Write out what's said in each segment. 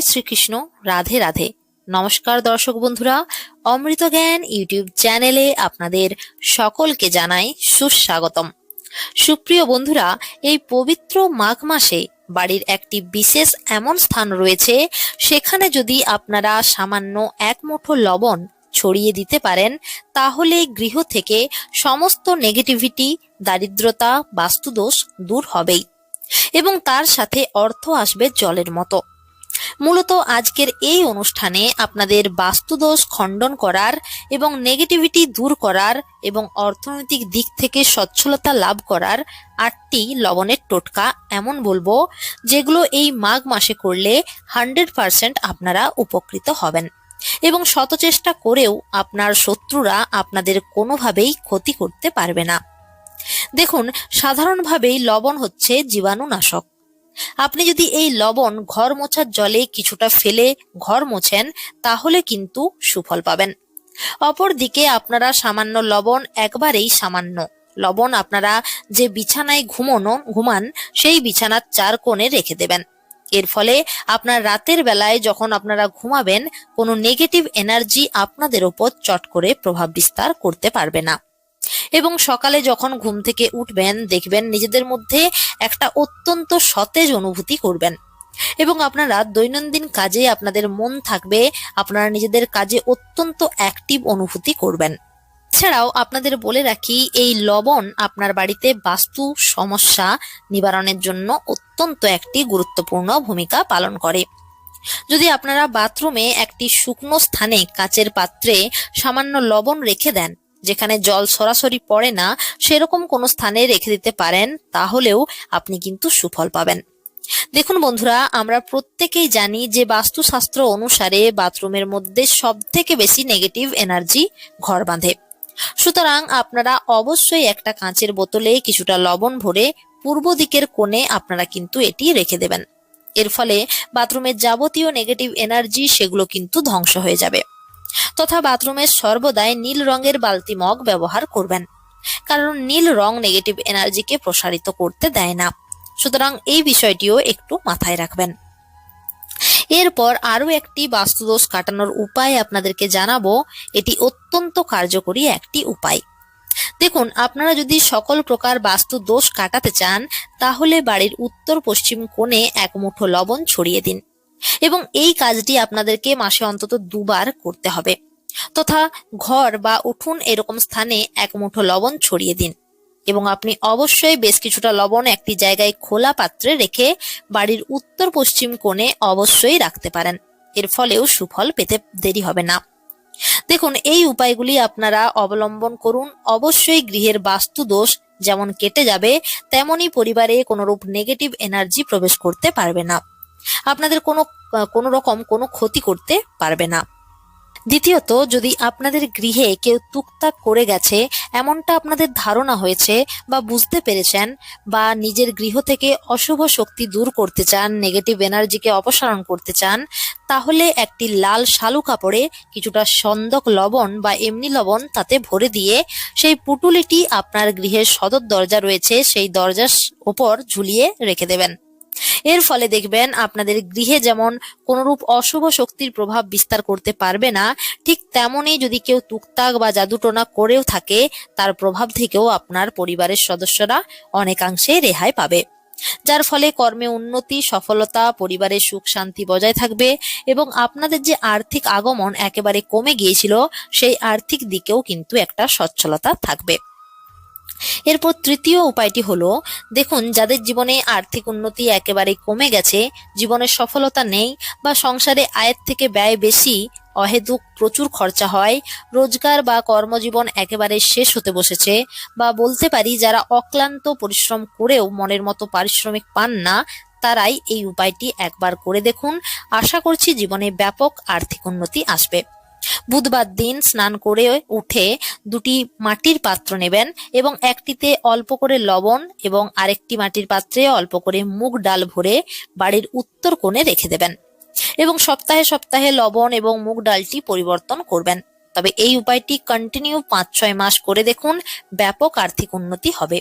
জয় শ্রীকৃষ্ণ, রাধে রাধে। নমস্কার দর্শক বন্ধুরা, অমৃত জ্ঞান ইউটিউব চ্যানেলে আপনাদের সকলকে জানাই সুস্বাগতম। সুপ্রিয় বন্ধুরা, এই পবিত্র মাঘ মাসে বাড়ির একটি বিশেষ এমন স্থান রয়েছে, সেখানে যদি আপনারা সামান্য এক মুঠো লবণ ছড়িয়ে দিতে পারেন, তাহলে গৃহ থেকে সমস্ত নেগেটিভিটি দারিদ্রতা, বাস্তুদোষ দূর হবেই। এবং তার সাথে অর্থ আসবে জলের মতো। মূলত আজকের এই অনুষ্ঠানে আপনাদের বাস্তুদোষ খণ্ডন করার এবং নেগেটিভিটি দূর করার এবং অর্থনৈতিক দিক থেকে সচ্ছলতা লাভ করার আটটি লবণের টোটকা এমন বলব, যেগুলো এই মাঘ মাসে করলে হান্ড্রেড পার্সেন্ট আপনারা উপকৃত হবেন। এবং শতচেষ্টা করেও আপনার শত্রুরা আপনাদের কোনোভাবেই ক্ষতি করতে পারবে না। দেখুন, সাধারণভাবেই লবণ হচ্ছে জীবাণুনাশক। আপনি যদি এই লবণ ঘর মোছার জলে কিছুটা ফেলে ঘর মোছেন, তাহলে কিন্তু সুফল পাবেন। অপরদিকে আপনারা সামান্য লবণ একবারেই সামান্য। লবণ আপনারা যে বিছানায় ঘুমোনো, ঘুমান, সেই বিছানার চার কোণে রেখে দেবেন। এর ফলে আপনার রাতের বেলায় যখন আপনারা ঘুমাবেন, কোনো নেগেটিভ এনার্জি আপনাদের ওপর চট করে প্রভাব বিস্তার করতে পারবে না। এবং সকালে যখন ঘুম থেকে উঠবেন, দেখবেন নিজেদের মধ্যে একটা অত্যন্ত সতেজ অনুভূতি করবেন। এবং আপনারা দৈনন্দিন কাজে আপনাদের মন থাকবে, আপনারা নিজেদের কাজে অত্যন্ত অ্যাক্টিভ অনুভূতি করবেন। এছাড়াও আপনাদের বলে রাখি, এই লবণ আপনার বাড়িতে বাস্তু সমস্যা নিবারণের জন্য অত্যন্ত একটি গুরুত্বপূর্ণ ভূমিকা পালন করে। যদি আপনারা বাথরুমে একটি শুকনো স্থানে কাচের পাত্রে সামান্য লবণ রেখে দেন যেখানে জল সরাসরি পড়ে না, সেরকম কোনো স্থানে রেখে দিতে পারেন, তাহলেও আপনি কিন্তু সুফল পাবেন। দেখুন বন্ধুরা, আমরা প্রত্যেকেই জানি যে বাস্তুশাস্ত্র অনুসারে বাথরুমের মধ্যে সব থেকে বেশি নেগেটিভ এনার্জি ঘর বাঁধে। সুতরাং আপনারা অবশ্যই একটা কাঁচের বোতলে কিছুটা লবণ ভরে পূর্ব দিকের কোণে আপনারা কিন্তু এটি রেখে দেবেন। এর ফলে বাথরুমের যাবতীয় নেগেটিভ এনার্জি সেগুলো কিন্তু ধ্বংস হয়ে যাবে। তথা বাথরুমের সর্বদাই নীল রঙের বালতি মগ ব্যবহার করবেন। কারণ নীল রং নেগেটিভ এনার্জিকে প্রসারিত করতে দেয় না। সুতরাং এই বিষয়টিও একটু মাথায় রাখবেন। এরপর আরও একটি বাস্তুদোষ কাটানোর উপায় আপনাদেরকে জানাব। এটি অত্যন্ত কার্যকরী একটি উপায়। দেখুন, আপনারা যদি সকল প্রকার বাস্তু দোষ কাটাতে চান, তাহলে বাড়ির উত্তর পশ্চিম কোণে এক মুঠো লবণ ছড়িয়ে দিন। এবং এই কাজটি আপনাদেরকে মাসে অন্তত দুবার করতে হবে। তথা ঘর বা উঠুন এরকম স্থানে এক মুঠো লবণ ছড়িয়ে দিন এবং আপনি অবশ্যই বেশ কিছুটা লবণ একটি জায়গায় খোলা পাত্রে রেখে বাড়ির উত্তর পশ্চিম কোণে অবশ্যই রাখতে পারেন। এর ফলেও সুফল পেতে দেরি হবে না। দেখুন, এই উপায়গুলি আপনারা অবলম্বন করুন। অবশ্যই গৃহের বাস্তু দোষ যেমন কেটে যাবে, তেমনি পরিবারে কোনোরূপ নেগেটিভ এনার্জি প্রবেশ করতে পারবে না। আপনাদের কোনো কোনো রকম কোনো ক্ষতি করতে পারবে না। দ্বিতীয়ত, যদি আপনাদের গৃহে কেউ টুকটাক করে গেছে, এমনটা আপনাদের ধারণা হয়েছে বা বুঝতে পেরেছেন বা নিজের গৃহ থেকে অশুভ শক্তি দূর করতে চান নেগেটিভ এনার্জিকে অপসারণ করতে চান, তাহলে একটি লাল শালু কাপড়ে কিছুটা সন্দক লবণ বা এমনি লবণ তাতে ভরে দিয়ে সেই পুটুলিটি আপনার গৃহের সদর দরজা রয়েছে, সেই দরজার ওপর ঝুলিয়ে রেখে দেবেন। এর ফলে দেখবেন আপনাদের গৃহে যেমন কোনরূপ অশুভ শক্তির প্রভাব বিস্তার করতে পারবে না, ঠিক তেমনই যদি কেউ তুকতাক বা জাদুটোনা করেও থাকে, তার প্রভাব থেকেও আপনার পরিবারের সদস্যরা অনেকাংশে রেহাই পাবে। যার ফলে কর্মে উন্নতি, সফলতা, পরিবারের সুখ শান্তি বজায় থাকবে এবং আপনাদের যে আর্থিক আগমন একেবারে কমে গিয়েছিল, সেই আর্থিক দিকেও কিন্তু একটা সচ্ছলতা থাকবে। এরপর তৃতীয় উপায়টি হলো, দেখুন, যাদের জীবনে আর্থিক উন্নতি একেবারে কমে গেছে, জীবনে সফলতা নেই বা সংসারে আয়ের থেকে ব্যয় বেশি, অহেতুক প্রচুর খরচা হয়, রোজগার বা কর্মজীবন একেবারে শেষ হতে বসেছে, বা বলতে পারি যারা অক্লান্ত পরিশ্রম করেও মনের মতো পারিশ্রমিক পান না, তারাই এই উপায়টি একবার করে দেখুন। আশা করছি জীবনে ব্যাপক আর্থিক উন্নতি আসবে। বুধবার দিন স্নান করে উঠে দুটি মাটির পাত্র নেবেন এবং একটিতে অল্প করে লবণ এবং আরেকটি মাটির পাত্রে অল্প করে মুগ ডাল ভরে বাড়ির উত্তর কোণে রেখে দেবেন এবং সপ্তাহে সপ্তাহে লবণ এবং মুগ ডালটি পরিবর্তন করবেন। তবে এই উপায়টি কন্টিনিউ পাঁচ ছয় মাস করে দেখুন। ব্যাপক আর্থিক উন্নতি হবে।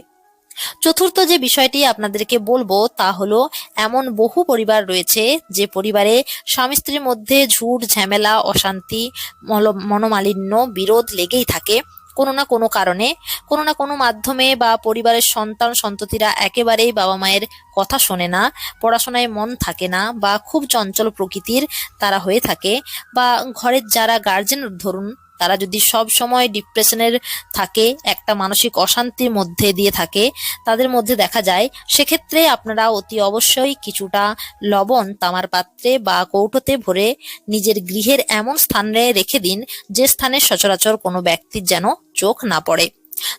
চতুর্থ যে বিষয়টি আপনাদেরকে বলব তা হলো, এমন বহু পরিবার রয়েছে যে পরিবারে স্বামী স্ত্রীর মধ্যে ঝুট, ঝামেলা, অশান্তি, মল- মনোমালিন্য, বিরোধ লেগেই থাকে। কোনো না কোনো কারণে, কোনো না কোনো মাধ্যমে বা পরিবারের সন্তান, সন্ততিরা একেবারেই বাবা মায়ের কথা শোনে না, পড়াশোনায় মন থাকে না বা খুব চঞ্চল প্রকৃতির তারা হয়ে থাকে বা ঘরের যারা গার্জেন ধরুন তারা যদি সব সময় ডিপ্রেশনের থাকে, একটা মানসিক অশান্তির মধ্যে দিয়ে থাকে, তাদের মধ্যে দেখা যায়, সেক্ষেত্রে আপনারা অতি অবশ্যই কিছুটা লবণ তামার পাত্রে বা কৌটোতে ভরে নিজের গৃহের এমন স্থানে রেখে দিন, যে স্থানে সচরাচর কোনো ব্যক্তির যেন চোখ না পড়ে।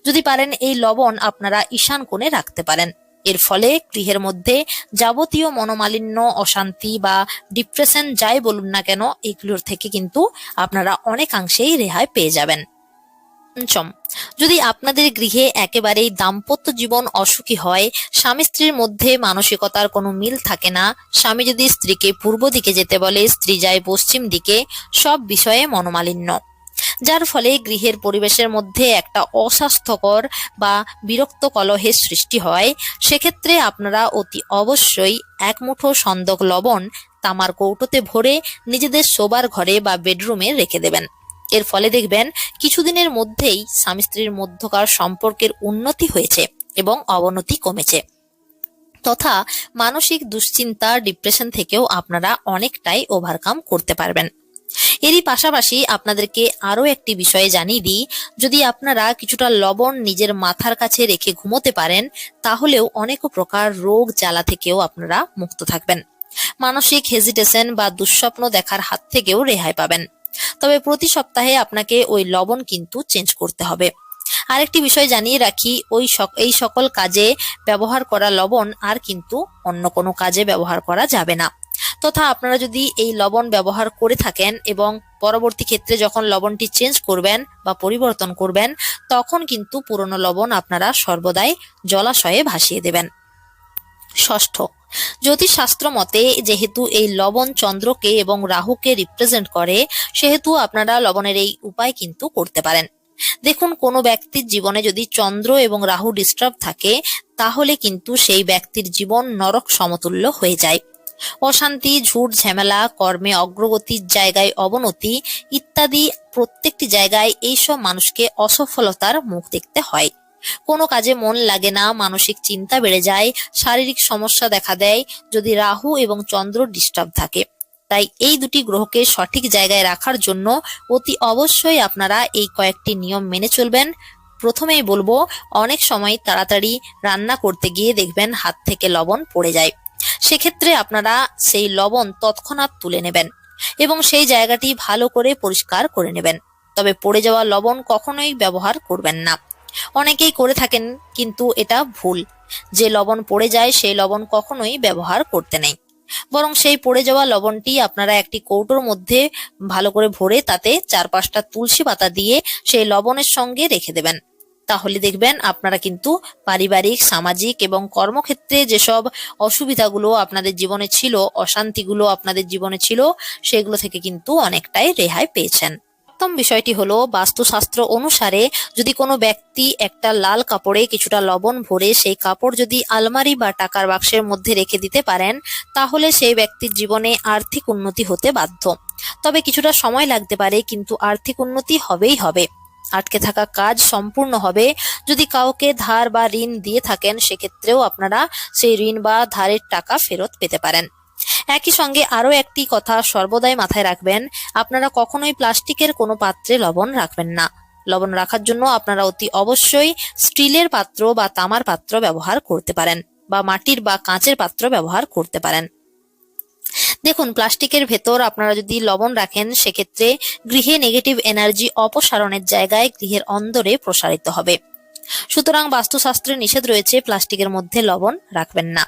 যদি পারেন এই লবণ আপনারা ঈশান কোণে রাখতে পারেন। এর ফলে গৃহের মধ্যে যাবতীয় মনোমালিন্য, অশান্তি বা ডিপ্রেশন যাই বলুন না কেন, এগুলোর থেকে কিন্তু আপনারা অনেকাংশেই রেহাই পেয়ে যাবেন। পঞ্চম, যদি আপনাদের গৃহে একেবারেই দাম্পত্য জীবন অসুখী হয়, স্বামী স্ত্রীর মধ্যে মানসিকতার কোনো মিল থাকে না, স্বামী যদি স্ত্রীকে পূর্ব দিকে যেতে বলে, স্ত্রী যায় পশ্চিম দিকে, সব বিষয়ে মনোমালিন্য। যার ফলে গৃহের পরিবেশের মধ্যে একটা অস্বাস্থ্যকর বা বিরক্ত কলহের সৃষ্টি হয়। সেক্ষেত্রে আপনারা অতি অবশ্যই এক মুঠো সন্দক লবণ তামার কৌটোতে ভরে নিজেদের শোবার ঘরে বা বেডরুমে রেখে দেবেন। এর ফলে দেখবেন কিছুদিনের মধ্যেই স্বামী স্ত্রীর মধ্যকার সম্পর্কের উন্নতি হয়েছে এবং অবনতি কমেছে। তথা মানসিক দুশ্চিন্তা, ডিপ্রেশন থেকেও আপনারা অনেকটাই ওভারকাম করতে পারবেন। এরই পাশাপাশি আপনাদেরকে আরও একটি বিষয়ে জানিয়ে দিই, যদি আপনারা কিছুটা লবণ নিজের মাথার কাছে রেখে ঘুমোতে পারেন, তাহলেও অনেক প্রকার রোগ জ্বালা থেকেও আপনারা মুক্ত থাকবেন। মানসিক হেজিটেশন বা দুঃস্বপ্ন দেখার হাত থেকেও রেহাই পাবেন। তবে প্রতি সপ্তাহে আপনাকে ওই লবণ কিন্তু চেঞ্জ করতে হবে। আরেকটি বিষয় জানিয়ে রাখি, ওই এই সকল কাজে ব্যবহার করা লবণ আর কিন্তু অন্য কোনো কাজে ব্যবহার করা যাবে না। তথা আপনারা যদি এই লবণ ব্যবহার করে থাকেন এবং পরবর্তী ক্ষেত্রে যখন লবণটি চেঞ্জ করবেন বা পরিবর্তন করবেন, তখন কিন্তু পুরনো লবণ আপনারা সর্বদাই জলাশয়ে ভাসিয়ে দেবেন। ষষ্ঠ, জ্যোতিষশাস্ত্র মতে যেহেতু এই লবণ চন্দ্রকে এবং রাহুকে রিপ্রেজেন্ট করে, সেহেতু আপনারা লবণের এই উপায় কিন্তু করতে পারেন। দেখুন, কোনো ব্যক্তির জীবনে যদি চন্দ্র এবং রাহু ডিস্টার্ব থাকে, তাহলে কিন্তু সেই ব্যক্তির জীবন নরক সমতুল্য হয়ে যায়। অশান্তি, ঝুট, ঝামেলা, কর্মে অগ্রগতির জায়গায় অবনতি ইত্যাদি প্রত্যেকটি জায়গায় এইসব মানুষকে অসফলতার মুখ দেখতে হয়। কোনো কাজে মন লাগে না, মানসিক চিন্তা বেড়ে যায়, শারীরিক সমস্যা দেখা দেয়, যদি রাহু এবং চন্দ্র ডিস্টার্ব থাকে। তাই এই দুটি গ্রহকে সঠিক জায়গায় রাখার জন্য অতি অবশ্যই আপনারা এই কয়েকটি নিয়ম মেনে চলবেন। প্রথমেই বলব, অনেক সময় তাড়াতাড়ি রান্না করতে গিয়ে দেখবেন হাত থেকে লবণ পড়ে যায়। সেক্ষেত্রে আপনারা সেই লবণ তৎক্ষণাৎ তুলে নেবেন এবং সেই জায়গাটি ভালো করে পরিষ্কার করে নেবেন। তবে পড়ে যাওয়া লবণ কখনোই ব্যবহার করবেন না। অনেকেই করে থাকেন, কিন্তু এটা ভুল। যে লবণ পড়ে যায়, সেই লবণ কখনোই ব্যবহার করতে নেই। বরং সেই পড়ে যাওয়া লবণটি আপনারা একটি কৌটোর মধ্যে ভালো করে ভরে তাতে চার পাঁচটা তুলসী পাতা দিয়ে সেই লবণের সঙ্গে রেখে দেবেন। তাহলে দেখবেন আপনারা কিন্তু পারিবারিক, সামাজিক এবং কর্মক্ষেত্রে যেসব অসুবিধাগুলো আপনাদের জীবনে ছিল, অশান্তিগুলো আপনাদের জীবনে ছিল, সেগুলো থেকে কিন্তু অনেকটাই রেহাই পেয়েছেন। প্রথম বিষয়টি হলো, বাস্তুশাস্ত্র অনুসারে যদি কোনো ব্যক্তি একটা লাল কাপড়ে কিছুটা লবণ ভরে সেই কাপড় যদি আলমারি বা টাকার বাক্সের মধ্যে রেখে দিতে পারেন, তাহলে সেই ব্যক্তির জীবনে আর্থিক উন্নতি হতে বাধ্য। তবে কিছুটা সময় লাগতে পারে, কিন্তু আর্থিক উন্নতি হবেই হবে। আটকে থাকা কাজ সম্পূর্ণ হবে। যদি কাউকে ধার বা ঋণ দিয়ে থাকেন, সেক্ষেত্রেও আপনারা সেই ঋণ বা ধারের টাকা ফেরত পেতে পারেন। একই সঙ্গে আরও একটি কথা সর্বদাই মাথায় রাখবেন, আপনারা কখনোই প্লাস্টিকের কোনো পাত্রে লবণ রাখবেন না। লবণ রাখার জন্য আপনারা অতি অবশ্যই স্টিলের পাত্র বা তামার পাত্র ব্যবহার করতে পারেন বা মাটির বা কাঁচের পাত্র ব্যবহার করতে পারেন। দেখুন, প্লাস্টিকের ভেতর আপনারা যদি লবণ রাখেন, সেক্ষেত্রে গৃহে নেগেটিভ এনার্জি অপসারণের জায়গায় গৃহের অন্দরে প্রসারিত হবে। সুতরাং বাস্তুশাস্ত্রে নিষেধ রয়েছে, প্লাস্টিকের মধ্যে লবণ রাখবেন না।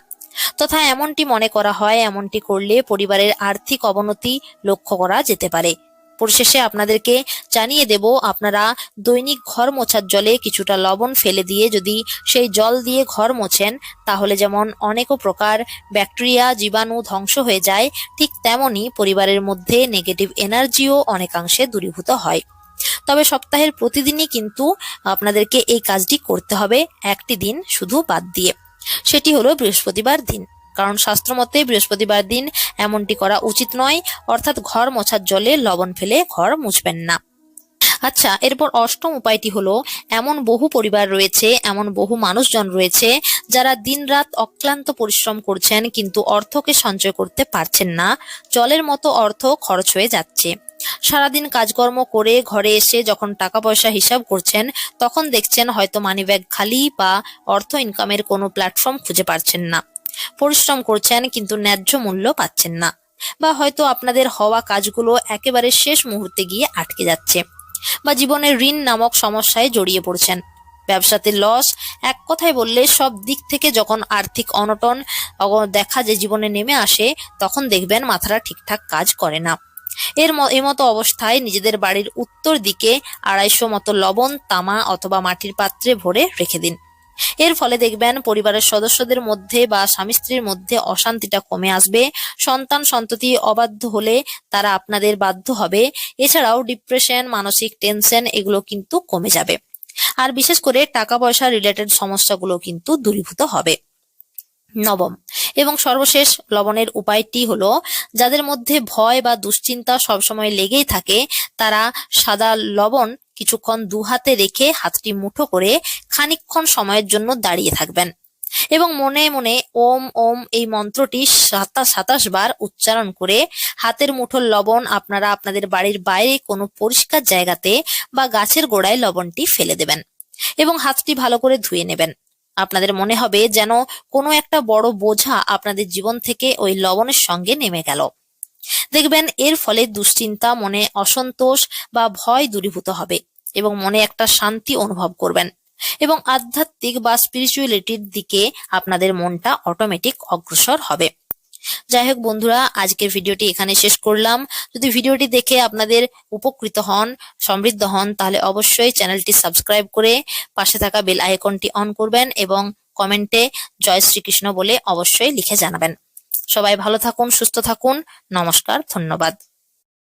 তথা এমনটি মনে করা হয়, এমনটি করলে পরিবারের আর্থিক অবনতি লক্ষ্য করা যেতে পারে। পরিশেষে আপনাদেরকে জানিয়ে দেব, আপনারা দৈনিক ঘর মোছার জলে কিছুটা লবণ ফেলে দিয়ে যদি সেই জল দিয়ে ঘর মোছেন, তাহলে যেমন অনেকও প্রকার ব্যাকটেরিয়া, জীবাণু ধ্বংস হয়ে যায়, ঠিক তেমনই পরিবারের মধ্যে নেগেটিভ এনার্জিও অনেকাংশে দূরীভূত হয়। তবে সপ্তাহের প্রতিদিনই কিন্তু আপনাদেরকে এই কাজটি করতে হবে, একটি দিন শুধু বাদ দিয়ে। সেটি হলো বৃহস্পতিবার দিন। কারণ শাস্ত্রমতে বৃহস্পতিবার দিন এমনটি করা উচিত নয়, অর্থাৎ ঘর মোছার জলে লবণ ফেলে ঘর মুছবেন না। আচ্ছা এরপর অষ্টম উপায়টি হলো, এমন বহু পরিবার রয়েছে, এমন বহু মানুষজন রয়েছে, যারা দিনরাত অক্লান্ত পরিশ্রম করছেন কিন্তু অর্থকে সঞ্চয় করতে পারছেন না, জলের মতো অর্থ খরচ হয়ে যাচ্ছে। সারাদিন কাজকর্ম করে ঘরে এসে যখন টাকা পয়সা হিসাব করছেন, তখন দেখছেন হয়তো মানিব্যাগ খালি বা অর্থ ইনকামের কোনো প্ল্যাটফর্ম খুঁজে পাচ্ছেন না। পরিশ্রম করছেন কিন্তু ন্যায্য মূল্য পাচ্ছেন না। বা হয়তো আপনাদের হওয়া কাজগুলো একেবারে শেষ মুহূর্তে গিয়ে আটকে যাচ্ছে বা জীবনের ঋণ নামক সমস্যায় জড়িয়ে পড়ছেন। ব্যবসাতে লস এক কথায় বললে সব দিক থেকে যখন আর্থিক অনটন দেখা যে জীবনে নেমে আসে, তখন দেখবেন মাথাটা ঠিকঠাক কাজ করে না। এর এমতো অবস্থায় নিজেদের বাড়ির উত্তর দিকে আড়াইশো মতো লবণ, তামা অথবা মাটির পাত্রে ভরে রেখে দিন। এর ফলে দেখবেন পরিবারের সদস্যদের মধ্যে বা স্বামী স্ত্রীর মধ্যে অশান্তিটা কমে আসবে। সন্তান সন্ততি অবাধ্য হলে তারা আপনাদের বাধ্য হবে। এছাড়াও ডিপ্রেশন মানসিক টেনশন এগুলো কিন্তু কমে যাবে। আর বিশেষ করে টাকা পয়সা রিলেটেড সমস্যাগুলো কিন্তু দূরীভূত হবে। নবম এবং সর্বশেষ লবণের উপায়টি হলো, যাদের মধ্যে ভয় বা দুশ্চিন্তা সবসময় লেগেই থাকে, তারা সাদা লবণ কিছুক্ষণ দু হাতে রেখে হাতটি মুঠো করে খানিকক্ষণ সময়ের জন্য দাঁড়িয়ে থাকবেন। এবং মনে মনে ওম ওম এই মন্ত্রটি সাতাশ সাতাশ বার উচ্চারণ করে হাতের মুঠোর লবণ আপনারা আপনাদের বাড়ির বাইরে কোনো পরিষ্কার জায়গাতে বা গাছের গোড়ায় লবণটি ফেলে দেবেন এবং হাতটি ভালো করে ধুয়ে নেবেন। আপনাদের মনে হবে যেন কোনো একটা বড় বোঝা আপনাদের জীবন থেকে ওই লবণের সঙ্গে নেমে গেল। দেখবেন এর ফলে দুশ্চিন্তা, মনে অসন্তোষ বা ভয় দূরীভূত হবে এবং মনে একটা শান্তি অনুভব করবেন এবং আধ্যাত্মিক বা স্পিরিচুয়ালিটির দিকে আপনাদের মনটা অটোমেটিক অগ্রসর হবে। যাই হোক বন্ধুরা, আজকের ভিডিওটি এখানে শেষ করলাম। যদি ভিডিওটি দেখে আপনাদের উপকৃত হন, সমৃদ্ধ হন, তাহলে অবশ্যই চ্যানেলটি সাবস্ক্রাইব করে পাশে থাকা বেল আইকনটি অন করবেন এবং কমেন্টে জয় শ্রীকৃষ্ণ বলে অবশ্যই লিখে জানাবেন। সবাই ভালো থাকুন সুস্থ থাকুন। নমস্কার ধন্যবাদ।